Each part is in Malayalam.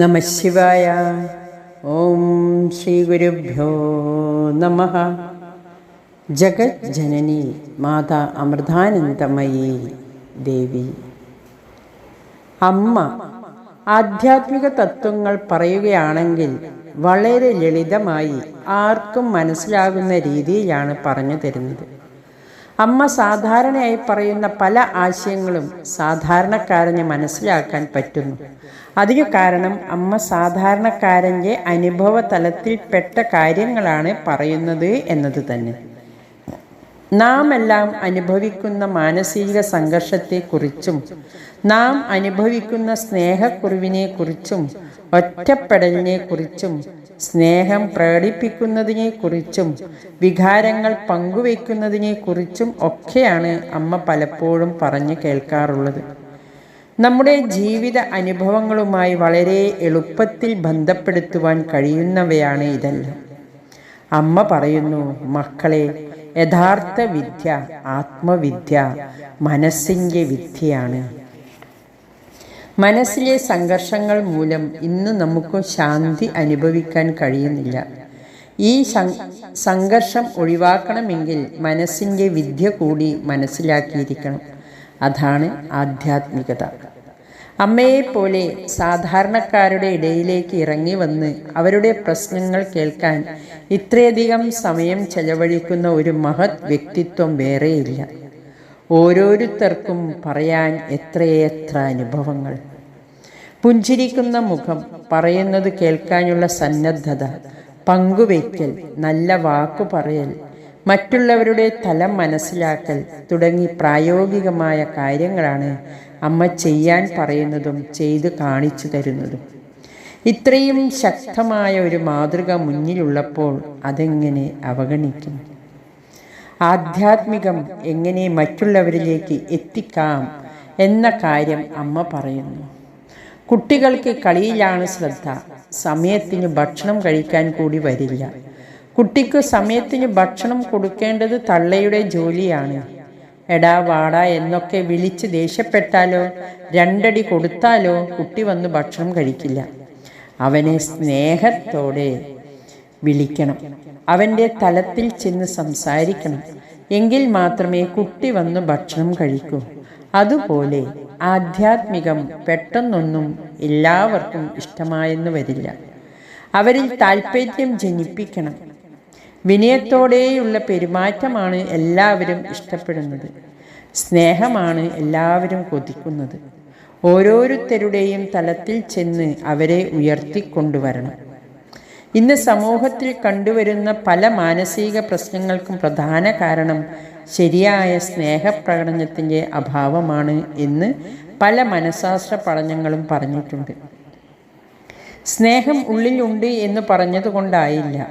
നമ ശിവായ. ഓം ശ്രീ ഗുരുഭ്യോ നമ. ജഗത് ജനനി മാതാ അമൃതാനന്ദമയി ദേവി. അമ്മ ആധ്യാത്മിക തത്വങ്ങൾ പറയുകയാണെങ്കിൽ വളരെ ലളിതമായി ആർക്കും മനസ്സിലാകുന്ന രീതിയിലാണ് പറഞ്ഞു തരുന്നത്. അമ്മ സാധാരണയായി പറയുന്ന പല ആശയങ്ങളും സാധാരണക്കാരന് മനസ്സിലാക്കാൻ പറ്റുന്നു. അതിന് കാരണം അമ്മ സാധാരണക്കാരന്റെ അനുഭവ തലത്തിൽപ്പെട്ട കാര്യങ്ങളാണ് പറയുന്നത് എന്നത് തന്നെ. നാം എല്ലാം അനുഭവിക്കുന്ന മാനസിക സംഘർഷത്തെക്കുറിച്ചും നാം അനുഭവിക്കുന്ന സ്നേഹക്കുറിവിനെക്കുറിച്ചും ഒറ്റപ്പെടലിനെക്കുറിച്ചും സ്നേഹം പ്രകടിപ്പിക്കുന്നതിനെക്കുറിച്ചും വികാരങ്ങൾ പങ്കുവയ്ക്കുന്നതിനെക്കുറിച്ചും ഒക്കെയാണ് അമ്മ പലപ്പോഴും പറഞ്ഞു കേൾക്കാറുള്ളത്. നമ്മുടെ ജീവിത അനുഭവങ്ങളുമായി വളരെ എളുപ്പത്തിൽ ബന്ധപ്പെടുത്തുവാൻ കഴിയുന്നവയാണ് ഇതെല്ലാം. അമ്മ പറയുന്നു മക്കളെ യഥാർത്ഥ വിദ്യ ആത്മവിദ്യ മനസ്സിന്റെ വിദ്യയാണ്. മനസ്സിലെ സംഘർഷങ്ങൾ മൂലം ഇന്ന് നമുക്ക് ശാന്തി അനുഭവിക്കാൻ കഴിയുന്നില്ല. ഈ സംഘർഷം ഒഴിവാക്കണമെങ്കിൽ മനസ്സിന്റെ വിദ്യ കൂടി മനസ്സിലാക്കിയിരിക്കണം. അതാണ് ആധ്യാത്മികത. അമ്മയെപ്പോലെ സാധാരണക്കാരുടെ ഇടയിലേക്ക് ഇറങ്ങി വന്ന് അവരുടെ പ്രശ്നങ്ങൾ കേൾക്കാൻ ഇത്രയധികം സമയം ചെലവഴിക്കുന്ന ഒരു മഹത് വ്യക്തിത്വം വേറെയില്ല. ഓരോരുത്തർക്കും പറയാൻ എത്രയെത്ര അനുഭവങ്ങൾ. പുഞ്ചിരിക്കുന്ന മുഖം പറയുന്നത് കേൾക്കാനുള്ള സന്നദ്ധത പങ്കുവയ്ക്കൽ നല്ല വാക്കു പറയൽ മറ്റുള്ളവരുടെ തലം മനസ്സിലാക്കൽ തുടങ്ങി പ്രായോഗികമായ കാര്യങ്ങളാണ് അമ്മ ചെയ്യാൻ പറയുന്നതും ചെയ്ത് കാണിച്ചു തരുന്നതും. ഇത്രയും ശക്തമായ ഒരു മാതൃക മുന്നിലുള്ളപ്പോൾ അതെങ്ങനെ അവഗണിക്കും? ആധ്യാത്മികം എങ്ങനെ മറ്റുള്ളവരിലേക്ക് എത്തിക്കാം എന്ന കാര്യം അമ്മ പറയുന്നു. കുട്ടികൾക്ക് കളിയിലാണ് ശ്രദ്ധ. സമയത്തിന് ഭക്ഷണം കഴിക്കാൻ കൂടി വരില്ല. കുട്ടിക്ക് സമയത്തിന് ഭക്ഷണം കൊടുക്കേണ്ടത് തള്ളയുടെ ജോലിയാണ്. എടാ വാടാ എന്നൊക്കെ വിളിച്ച് ദേഷ്യപ്പെട്ടാലോ രണ്ടടി കൊടുത്താലോ കുട്ടി വന്ന് ഭക്ഷണം കഴിക്കില്ല. അവനെ സ്നേഹത്തോടെ വിളിക്കണം. അവന്റെ തലത്തിൽ ചെന്ന് സംസാരിക്കണം. എങ്കിൽ മാത്രമേ കുട്ടി വന്ന് ഭക്ഷണം കഴിക്കൂ. അതുപോലെ ആധ്യാത്മികം പെട്ടെന്നൊന്നും എല്ലാവർക്കും ഇഷ്ടമായെന്ന് വരില്ല. അവരിൽ താല്പര്യം ജനിപ്പിക്കണം. വിനയത്തോടെയുള്ള പെരുമാറ്റമാണ് എല്ലാവരും ഇഷ്ടപ്പെടുന്നത്. സ്നേഹമാണ് എല്ലാവരും കൊതിക്കുന്നത്. ഓരോരുത്തരുടെയും തലത്തിൽ ചെന്ന് അവരെ ഉയർത്തിക്കൊണ്ടുവരണം. ഇന്ന് സമൂഹത്തിൽ കണ്ടുവരുന്ന പല മാനസിക പ്രശ്നങ്ങൾക്കും പ്രധാന കാരണം ശരിയായ സ്നേഹപ്രകടനത്തിന്റെ അഭാവമാണ് എന്ന് പല മനഃശാസ്ത്ര പഠനങ്ങളും പറഞ്ഞിട്ടുണ്ട്. സ്നേഹം ഉള്ളിലുണ്ട് എന്ന് പറഞ്ഞതുകൊണ്ടായില്ല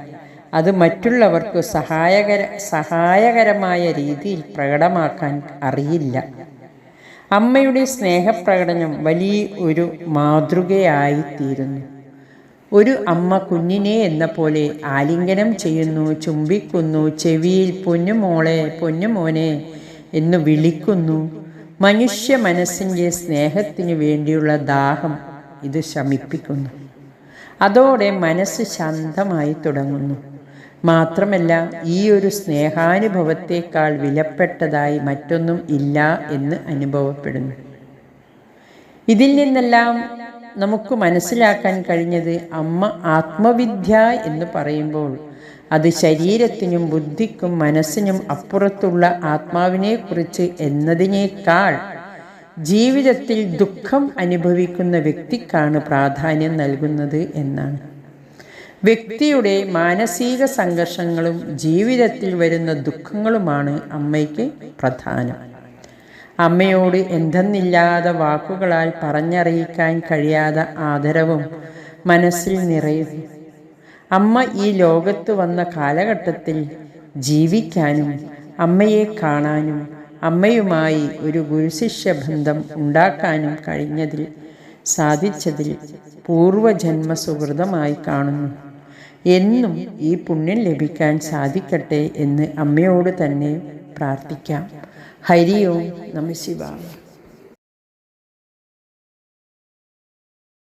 അത് മറ്റുള്ളവർക്ക് സഹായകര സഹായകരമായ രീതിയിൽ പ്രകടമാക്കാൻ അറിയില്ല. അമ്മയുടെ സ്നേഹപ്രകടനം വലിയ ഒരു മാതൃകയായിത്തീരുന്നു. ഒരു അമ്മ കുഞ്ഞിനെ എന്ന പോലെ ആലിംഗനം ചെയ്യുന്നു ചുംബിക്കുന്നു ചെവിയിൽ പൊന്നുമോളെ പൊന്നുമോനെ എന്ന് വിളിക്കുന്നു. മനുഷ്യ മനസ്സിന്റെ സ്നേഹത്തിനു വേണ്ടിയുള്ള ദാഹം ഇത് ശമിപ്പിക്കുന്നു. അതോടെ മനസ്സ് ശാന്തമായി തുടങ്ങുന്നു. മാത്രമല്ല ഈ ഒരു സ്നേഹാനുഭവത്തേക്കാൾ വിലപ്പെട്ടതായി മറ്റൊന്നും ഇല്ല എന്ന് അനുഭവപ്പെടുന്നു. ഇതിൽ നിന്നെല്ലാം നമുക്ക് മനസ്സിലാക്കാൻ കഴിഞ്ഞത് അമ്മ ആത്മവിദ്യ എന്ന് പറയുമ്പോൾ അത് ശരീരത്തിനും ബുദ്ധിക്കും മനസ്സിനും അപ്പുറത്തുള്ള ആത്മാവിനെക്കുറിച്ച് എന്നതിനേക്കാൾ ജീവിതത്തിൽ ദുഃഖം അനുഭവിക്കുന്ന വ്യക്തിക്കാണ് പ്രാധാന്യം നൽകുന്നത് എന്നാണ്. വ്യക്തിയുടെ മാനസിക സംഘർഷങ്ങളും ജീവിതത്തിൽ വരുന്ന ദുഃഖങ്ങളുമാണ് അമ്മയ്ക്ക് പ്രധാനം. അമ്മയോട് എന്തെന്നില്ലാതെ വാക്കുകളാൽ പറഞ്ഞറിയിക്കാൻ കഴിയാത്ത ആദരവും മനസ്സിൽ നിറയുന്നു അമ്മ ഈ ലോകത്ത് വന്ന കാലഘട്ടത്തിൽ ജീവിക്കാനും അമ്മയെ കാണാനും അമ്മയുമായി ഒരു ഗുരുശിഷ്യ ബന്ധം ഉണ്ടാക്കാനും കഴിഞ്ഞതിൽ സാധിച്ചതിൽ പൂർവജന്മ സുഹൃതമായി കാണുന്നു. എന്നും ഈ പുണ്യം ലഭിക്കാൻ സാധിക്കട്ടെ എന്ന് അമ്മയോട് തന്നെ പ്രാർത്ഥിക്കാം. ഹരി ഓം നമ ശിവായ